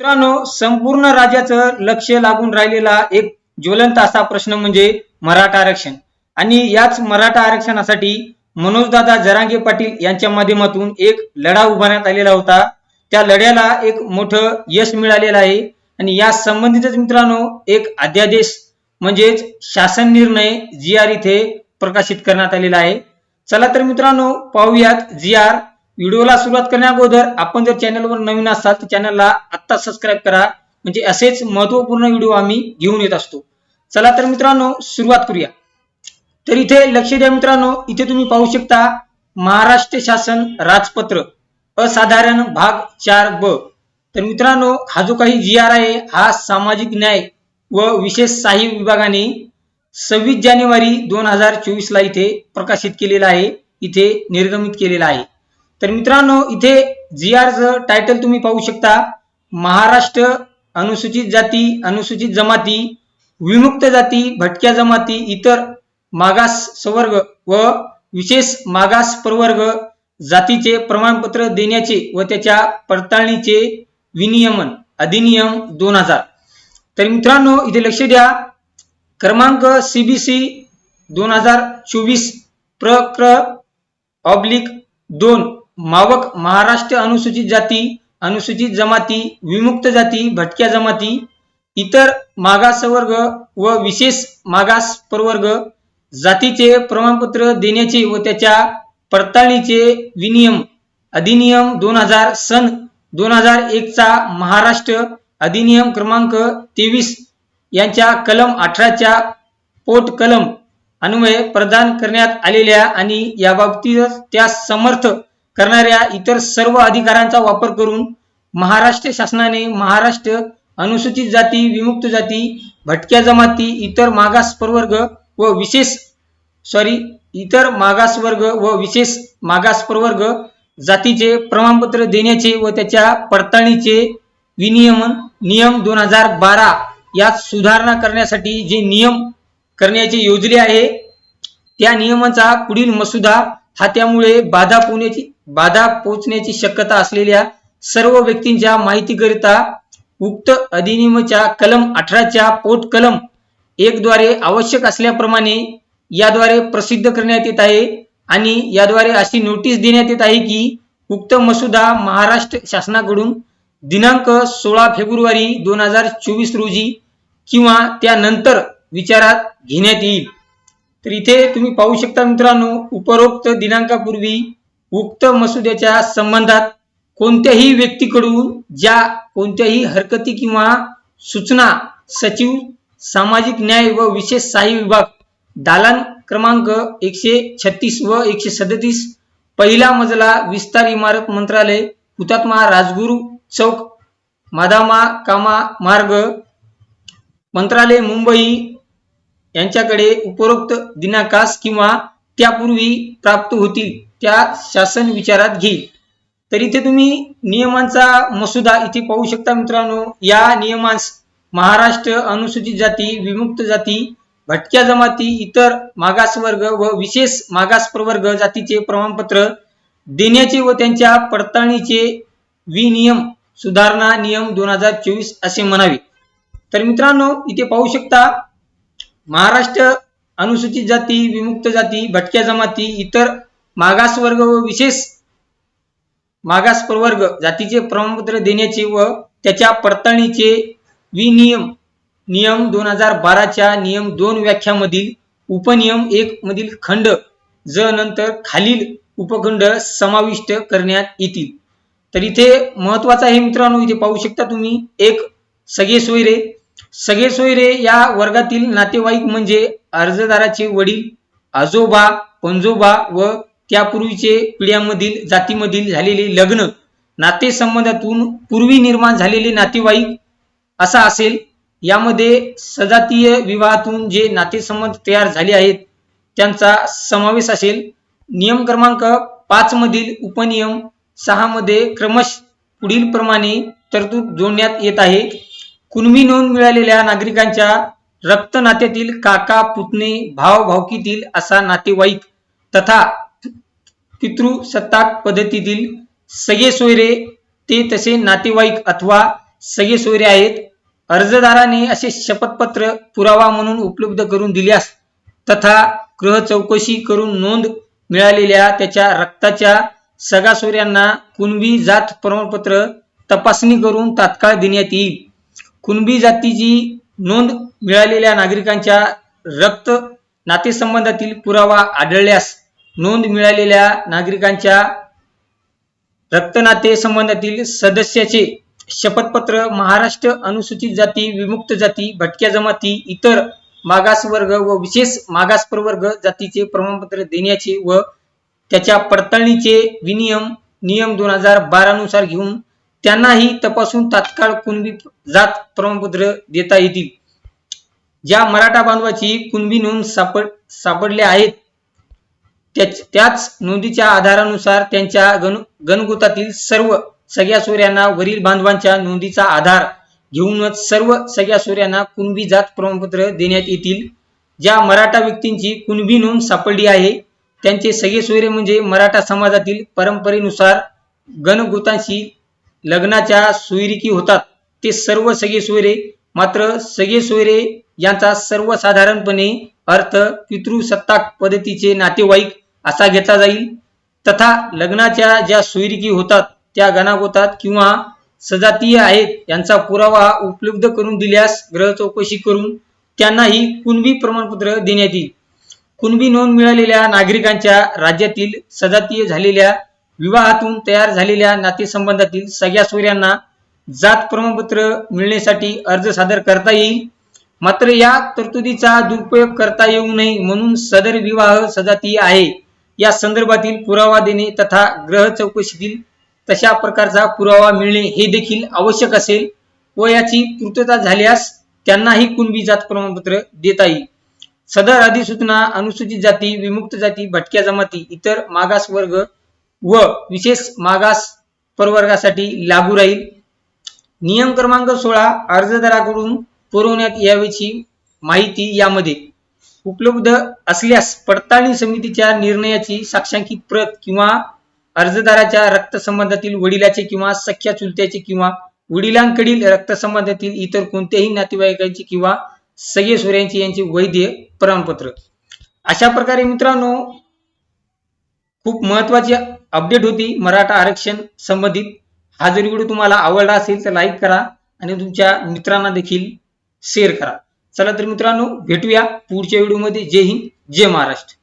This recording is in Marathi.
मित्रांनो संपूर्ण राज्याचं लक्ष लागून राहिलेला एक ज्वलंत असा प्रश्न म्हणजे मराठा आरक्षण. आणि याच मराठा आरक्षणासाठी मनोजदादा जरांगे पाटील यांच्या माध्यमातून एक लढा उभारण्यात आलेला होता. त्या लढ्याला एक मोठं यश मिळालेलं आहे. आणि या संबंधितच मित्रांनो एक अध्यादेश म्हणजेच शासन निर्णय जी आर इथे प्रकाशित करण्यात आलेला आहे. चला तर मित्रांनो पाहूयात जी आर व्हिडिओला सुरुवात करण्या अगोदर आपण जर चॅनलवर नवीन असाल तर चॅनलला आत्ता सबस्क्राईब करा. म्हणजे असेच महत्त्वपूर्ण व्हिडिओ आम्ही घेऊन येत असतो. चला तर मित्रांनो सुरुवात करूया. तर इथे लक्ष द्या मित्रांनो इथे तुम्ही पाहू शकता महाराष्ट्र शासन राजपत्र असाधारण भाग चार ब. तर मित्रांनो हा जो काही जी आर आहे हा सामाजिक न्याय व विशेष सहाय्य विभागाने सव्वीस जानेवारी दोन हजार चोवीस ला इथे प्रकाशित केलेला आहे इथे निर्गमित केलेला आहे. तर मित्रांनो इथे जी आरचं टायटल तुम्ही पाहू शकता. महाराष्ट्र अनुसूचित जाती अनुसूचित जमाती विमुक्त जाती भटक्या जमाती इतर मागास सवर्ग व विशेष मागास प्रवर्ग जातीचे प्रमाणपत्र देण्याचे व त्याच्या पडताळणीचे विनियमन अधिनियम दोन हजार. तर मित्रांनो इथे लक्ष द्या. क्रमांक सीबीसी दोन हजार चोवीस प्रक्र ऑब्लिक दोन. मावक महाराष्ट्र अनुसूचित जाती अनुसूचित जमाती विमुक्त जाती भटक्या जमाती इतर मागासवर्ग व विशेष मागास प्रवर्ग जातीचे प्रमाणपत्र देण्याचे व त्याच्या पडताळणीचे विनियम अधिनियम दोन हजार सन दोन हजार एकचा महाराष्ट्र अधिनियम क्रमांक तेवीस यांच्या कलम अठराच्या पोट कलम अन्वये प्रदान करण्यात आलेल्या आणि याबाबतीत त्या समर्थ करणाऱ्या इतर सर्व अधिकारांचा वापर करून महाराष्ट्र शासनाने महाराष्ट्र अनुसूचित जाती विमुक्त जाती भटक्या जमाती इतर मागास प्रवर्ग व विशेष सॉरी इतर मागास वर्ग व विशेष मागास प्रवर्ग जातीचे प्रमाणपत्र देण्याचे व त्याच्या पडताळणीचे विनियमन नियम दोन हजार बारा यात सुधारणा करण्यासाठी जे नियम करण्याचे योजले आहे त्या नियमाचा पुढील मसुदा हा त्यामुळे बाधा पोहण्याची बाधा पोहोचण्याची शक्यता असलेल्या सर्व व्यक्तींच्या माहितीकरिता उक्त अधिनियमच्या कलम अठराच्या पोट कलम एक द्वारे आवश्यक असल्याप्रमाणे याद्वारे प्रसिद्ध करण्यात येत आहे आणि याद्वारे अशी नोटीस देण्यात येत आहे की उक्त मसुदा महाराष्ट्र शासनाकडून दिनांक सोळा फेब्रुवारी दोन हजार चोवीस रोजी किंवा त्यानंतर विचारात घेण्यात येईल. तर इथे तुम्ही पाहू शकता मित्रांनो उपरोक्त दिनांकापूर्वी उक्त मसुद्याच्या संबंधात कोणत्याही व्यक्तीकडून ज्या कोणत्याही हरकती किंवा सूचना सचिव सामाजिक न्याय व विशेष सहाय्य विभाग दालन क्रमांक एकशे छत्तीस व एकशे सदतीस पहिला मजला विस्तार इमारत मंत्रालय हुतात्मा राजगुरू चौक मादामा कामा मार्ग मंत्रालय मुंबई यांच्याकडे उपरोक्त दिनांकास किंवा त्यापूर्वी प्राप्त होतील त्या शासन विचारात घेईल. तर इथे तुम्ही नियमांचा मसुदा इथे पाहू शकता मित्रांनो. या नियमांस महाराष्ट्र अनुसूचित जाती विमुक्त जाती भटक्या जमाती इतर मागासवर्ग व विशेष मागास प्रवर्ग जातीचे प्रमाणपत्र देण्याचे व त्यांच्या पडताळणीचे विनियम सुधारणा नियम दोन हजार चोवीस असे म्हणावे. तर मित्रांनो इथे पाहू शकता महाराष्ट्र अनुसूचित जाती विमुक्त जाती भटक्या जमाती इतर मागासवर्ग व विशेष मागास प्रवर्ग जातीचे प्रमाणपत्र देण्याचे व त्याच्या पडताळणीचे विनियम नियम दोन हजार बाराच्या नियम दोन व्याख्यामधील उपनियम एक मधील खंड ज नंतर खालील उपखंड समाविष्ट करण्यात येतील. तर इथे महत्वाचं आहे मित्रांनो इथे पाहू शकता तुम्ही. एक सगळे सोयरे सगळे सोयरे या वर्गातील नातेवाईक म्हणजे अर्जदाराचे वडील आजोबा पंजोबा व त्यापूर्वीचे पिढ्यांमधील जातीमधील झालेले लग्न नातेसंबंधातून पूर्वी निर्माण झालेले नातेवाईक असा असेल. यामध्ये सजातीय विवाहातून जे नातेसंबंध तयार झाले आहेत त्यांचा समावेश असेल. नियम क्रमांक पाच मधील उपनियम सहा मध्ये क्रमश पुढील प्रमाणे तरतूद जोडण्यात येत आहे. कुणबी नोंद मिळालेल्या नागरिकांच्या रक्त नात्यातील काका पुतणे भाव भावकीतील असा नातेवाईक तथा पितृसत्ताक पद्धतीतील सगळे सोयरे ते तसे नातेवाईक अथवा सगळे सोयरे आहेत. अर्जदाराने असे शपथपत्र पुरावा म्हणून उपलब्ध करून दिल्यास तथा गृह चौकशी करून नोंद मिळालेल्या त्याच्या रक्ताच्या सगासोऱ्यांना कुणबी जात प्रमाणपत्र तपासणी करून तात्काळ देण्यात येईल. कुणबी जातीची नोंद मिळालेल्या नागरिकांच्या रक्त नातेसंबंधातील पुरावा आढळल्यास नोंद मिळालेल्या नागरिकांच्या रक्तनाते संबंधातील सदस्याचे शपथपत्र महाराष्ट्र अनुसूचित जाती विमुक्त जाती भटक्या जमाती इतर मागासवर्ग व विशेष मागास प्रवर्ग जातीचे प्रमाणपत्र देण्याचे व त्याच्या पडताळणीचे विनियम नियम दोन हजार बारा नुसार घेऊन त्यांनाही तपासून तात्काळ कुणबी जात प्रमाणपत्र देता येतील. ज्या मराठा बांधवाची कुणबी नोंद सापड सापडल्या आहेत त्याच त्याच नोंदीच्या आधारानुसार त्यांच्या गण गणगोतातील सर्व सगळ्या सोऱ्यांना वरील बांधवांच्या नोंदीचा आधार घेऊनच सर्व सगळ्या सोऱ्यांना कुणबी जात प्रमाणपत्र देण्यात येतील. ज्या मराठा व्यक्तींची कुणबी नोंद सापडली आहे त्यांचे सगळे सोयरे म्हणजे मराठा समाजातील परंपरेनुसार गणगोतांशी लग्नाच्या सोयरिकी होतात ते सर्व सगळे सोयरे मात्र सगळे सोयरे यांचा सर्वसाधारणपणे अर्थ पितृसत्ताक पद्धतीचे नातेवाईक असा घेतला जाईल. तथा लग्नाच्या ज्या सोयरिकी होतात त्या गणागोतात किंवा सजातीय आहेत यांचा पुरावा उपलब्ध करून दिल्यास ग्रह चौकशी करून त्यांनाही कुणबी प्रमाणपत्र देण्यात येईल. कुणबी नोंद मिळालेल्या नागरिकांच्या राज्यातील सजातीय झालेल्या विवाहातून तयार झालेल्या नातेसंबंधातील सगळ्या सोयऱ्यांना जात प्रमाणपत्र मिळण्यासाठी अर्ज सादर करता येईल. मात्र या तरतुदीचा दुरुपयोग करता येऊ नये म्हणून सदर विवाह सजातीय आहे. या संदर्भातील पुरावा देणे तथा ग्रह चौकशीतील तशा प्रकारचा पुरावा मिळणे हे देखील आवश्यक असेल व याची पूर्तता झाल्यास त्यांनाही कुणबी जात प्रमाणपत्र देता येईल. सदर अधिसूचना अनुसूचित जाती विमुक्त जाती भटक्या जमाती इतर मागास वर्ग व विशेष मागास प्रवर्गासाठी लागू राहील. नियम क्रमांक सोळा अर्जदाराकडून पुरवण्यात यावीची माहिती यामध्ये उपलब्ध असल्यास पडताळणी समितीच्या निर्णयाची साक्षांकित प्रत किंवा अर्जदाराच्या रक्तसंबंधातील वडिलाचे किंवा सख्या चुलत्याचे किंवा वडिलांकडील रक्तसंबंधातील इतर कोणत्याही नातेवाईकांची किंवा सगळे सोऱ्यांची यांचे वैध प्रमाणपत्र. अशा प्रकारे मित्रांनो खूप महत्त्वाचे अपडेट होती मराठा आरक्षण संबंधित. हा जर व्हिडिओ तुम्हाला आवडला असेल तर लाईक करा आणि तुमच्या मित्रांना देखील शेअर करा. चला तर मित्रांनो भेटूया पुढच्या व्हिडिओमध्ये. जय हिंद जय महाराष्ट्र.